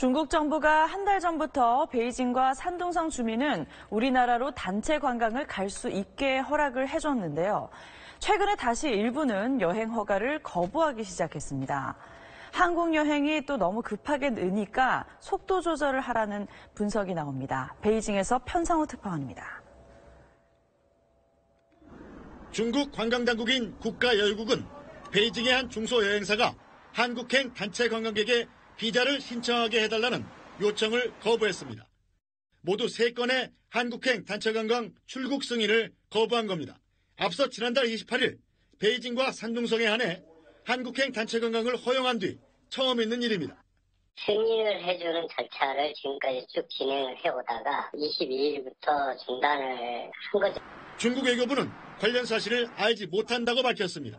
중국 정부가 한 달 전부터 베이징과 산둥성 주민은 우리나라로 단체 관광을 갈 수 있게 허락을 해줬는데요. 최근에 다시 일부는 여행 허가를 거부하기 시작했습니다. 한국 여행이 또 너무 급하게 느니까 속도 조절을 하라는 분석이 나옵니다. 베이징에서 편상호 특파원입니다. 중국 관광당국인 국가여행국은 베이징의 한 중소여행사가 한국행 단체 관광객의 비자를 신청하게 해달라는 요청을 거부했습니다. 모두 3건의 한국행 단체 관광 출국 승인을 거부한 겁니다. 앞서 지난달 28일 베이징과 산둥성에 한해 한국행 단체 관광을 허용한 뒤 처음 있는 일입니다. 승인을 해주는 절차를 지금까지 쭉 진행을 해오다가 22일부터 중단을 한 거죠. 중국 외교부는 관련 사실을 알지 못한다고 밝혔습니다.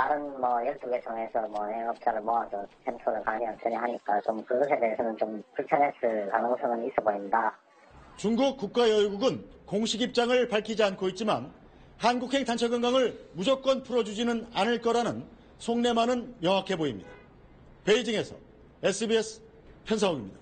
다른 뭐 12개 성에서 뭐 여행업자를 모아서 펜토를 강연 전해하니까 좀 그것에 대해서는 좀 불편했을 가능성은 있어 보인다. 중국 국가여행국은 공식 입장을 밝히지 않고 있지만 한국행 단체 관광을 무조건 풀어주지는 않을 거라는 속내만은 명확해 보입니다. 베이징에서 SBS 편성입니다.